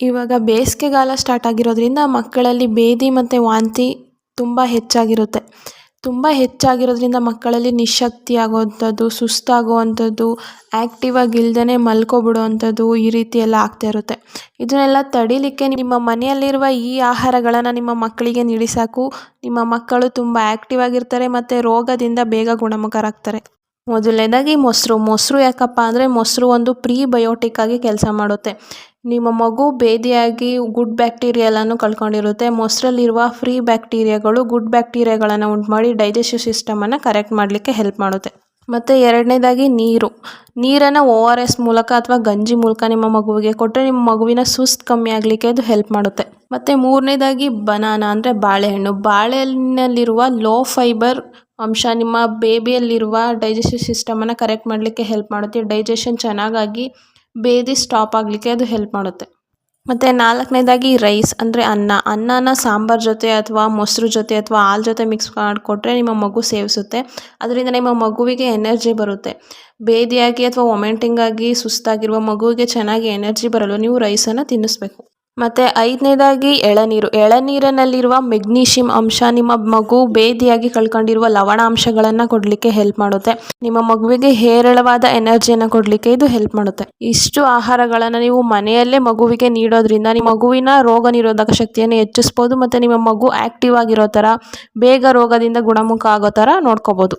ಇವಾಗ ಬೇಸಿಗೆಗಾಲ ಸ್ಟಾರ್ಟ್ ಆಗಿರೋದ್ರಿಂದ ಮಕ್ಕಳಲ್ಲಿ ಭೇದಿ ಮತ್ತು ವಾಂತಿ ತುಂಬ ಹೆಚ್ಚಾಗಿರುತ್ತೆ. ತುಂಬ ಹೆಚ್ಚಾಗಿರೋದ್ರಿಂದ ಮಕ್ಕಳಲ್ಲಿ ನಿಶಕ್ತಿ ಆಗೋವಂಥದ್ದು, ಸುಸ್ತಾಗುವಂಥದ್ದು ಆ್ಯಕ್ಟಿವ್ ಆಗಿ ಇಲ್ದೇ ಮಲ್ಕೊಬಿಡುವಂಥದ್ದು ಈ ರೀತಿ ಎಲ್ಲ ಆಗ್ತಾ ಇರುತ್ತೆ. ಇದನ್ನೆಲ್ಲ ತಡಿಲಿಕ್ಕೆ ನಿಮ್ಮ ಮನೆಯಲ್ಲಿರುವ ಈ ಆಹಾರಗಳನ್ನು ನಿಮ್ಮ ಮಕ್ಕಳಿಗೆ ನೀಡಿ ಸಾಕು. ನಿಮ್ಮ ಮಕ್ಕಳು ತುಂಬ ಆ್ಯಕ್ಟಿವ್ ಆಗಿರ್ತಾರೆ ಮತ್ತು ರೋಗದಿಂದ ಬೇಗ ಗುಣಮುಖರಾಗ್ತಾರೆ. ಮೊದಲನೇದಾಗಿ ಮೊಸರು. ಮೊಸರು ಯಾಕಪ್ಪ ಅಂದರೆ ಮೊಸರು ಒಂದು ಪ್ರೀಬಯೋಟಿಕ್ ಆಗಿ ಕೆಲಸ ಮಾಡುತ್ತೆ. ನಿಮ್ಮ ಮಗು ಭೇದಿಯಾಗಿ ಗುಡ್ ಬ್ಯಾಕ್ಟೀರಿಯಾಲನ್ನು ಕಳ್ಕೊಂಡಿರುತ್ತೆ. ಮೊಸರಲ್ಲಿರುವ ಫ್ರೀ ಬ್ಯಾಕ್ಟೀರಿಯಾಗಳು ಗುಡ್ ಬ್ಯಾಕ್ಟೀರಿಯಾಗಳನ್ನು ಉಂಟು ಮಾಡಿ ಡೈಜೆಸ್ಟಿವ್ ಸಿಸ್ಟಮನ್ನು ಕರೆಕ್ಟ್ ಮಾಡಲಿಕ್ಕೆ ಹೆಲ್ಪ್ ಮಾಡುತ್ತೆ. ಮತ್ತು ಎರಡನೇದಾಗಿ ನೀರು. ನೀರನ್ನು ಓ ಆರ್ ಎಸ್ ಮೂಲಕ ಅಥವಾ ಗಂಜಿ ಮೂಲಕ ನಿಮ್ಮ ಮಗುವಿಗೆ ಕೊಟ್ಟರೆ ನಿಮ್ಮ ಮಗುವಿನ ಸುಸ್ತು ಕಮ್ಮಿ ಆಗಲಿಕ್ಕೆ ಅದು ಹೆಲ್ಪ್ ಮಾಡುತ್ತೆ. ಮತ್ತು ಮೂರನೇದಾಗಿ ಬನಾನಾ ಅಂದರೆ ಬಾಳೆಹಣ್ಣು. ಬಾಳೆಹಣ್ಣಿನಲ್ಲಿರುವ ಲೋ ಫೈಬರ್ ಅಂಶ, ನಿಮ್ಮ ಬೇಬಿಯಲ್ಲಿರುವ ಡೈಜೆಸ್ಟಿವ್ ಸಿಸ್ಟಮನ್ನು ಕರೆಕ್ಟ್ ಮಾಡಲಿಕ್ಕೆ ಹೆಲ್ಪ್ ಮಾಡುತ್ತೆ. ಡೈಜೆಷನ್ ಚೆನ್ನಾಗಾಗಿ ಬೇದಿ ಸ್ಟಾಪ್ ಆಗಲಿಕ್ಕೆ ಅದು ಹೆಲ್ಪ್ ಮಾಡುತ್ತೆ. ಮತ್ತು ನಾಲ್ಕನೇದಾಗಿ ರೈಸ್ ಅಂದರೆ ಅನ್ನ. ಅನ್ನನ ಸಾಂಬಾರ್ ಜೊತೆ ಅಥವಾ ಮೊಸರು ಜೊತೆ ಅಥವಾ ಹಾಲು ಜೊತೆ ಮಿಕ್ಸ್ ಮಾಡಿಕೊಟ್ರೆ ನಿಮ್ಮ ಮಗು ಸೇವಿಸುತ್ತೆ. ಅದರಿಂದ ನಿಮ್ಮ ಮಗುವಿಗೆ ಎನರ್ಜಿ ಬರುತ್ತೆ. ಬೇದಿಯಾಗಿ ಅಥವಾ ವಾಮಿಟಿಂಗ್ ಆಗಿ ಸುಸ್ತಾಗಿರುವ ಮಗುವಿಗೆ ಚೆನ್ನಾಗಿ ಎನರ್ಜಿ ಬರಲು ನೀವು ರೈಸನ್ನು ತಿನ್ನಿಸ್ಬೇಕು. ಮತ್ತು ಐದನೇದಾಗಿ ಎಳನೀರು. ಎಳನೀರಿನಲ್ಲಿರುವ ಮೆಗ್ನೀಷಿಯಂ ಅಂಶ ನಿಮ್ಮ ಮಗು ಬೇದಿಯಾಗಿ ಕಳ್ಕೊಂಡಿರುವ ಲವಣಾಂಶಗಳನ್ನು ಕೊಡಲಿಕ್ಕೆ ಹೆಲ್ಪ್ ಮಾಡುತ್ತೆ. ನಿಮ್ಮ ಮಗುವಿಗೆ ಹೇರಳವಾದ ಎನರ್ಜಿಯನ್ನು ಕೊಡಲಿಕ್ಕೆ ಇದು ಹೆಲ್ಪ್ ಮಾಡುತ್ತೆ. ಇಷ್ಟು ಆಹಾರಗಳನ್ನು ನೀವು ಮನೆಯಲ್ಲೇ ಮಗುವಿಗೆ ನೀಡೋದ್ರಿಂದ ನಿಮ್ಮ ಮಗುವಿನ ರೋಗ ನಿರೋಧಕ ಶಕ್ತಿಯನ್ನು ಹೆಚ್ಚಿಸ್ಬೋದು ಮತ್ತು ನಿಮ್ಮ ಮಗು ಆ್ಯಕ್ಟಿವ್ ಆಗಿರೋ ಥರ ಬೇಗ ರೋಗದಿಂದ ಗುಣಮುಖ ಆಗೋ ಥರ ನೋಡ್ಕೋಬೋದು.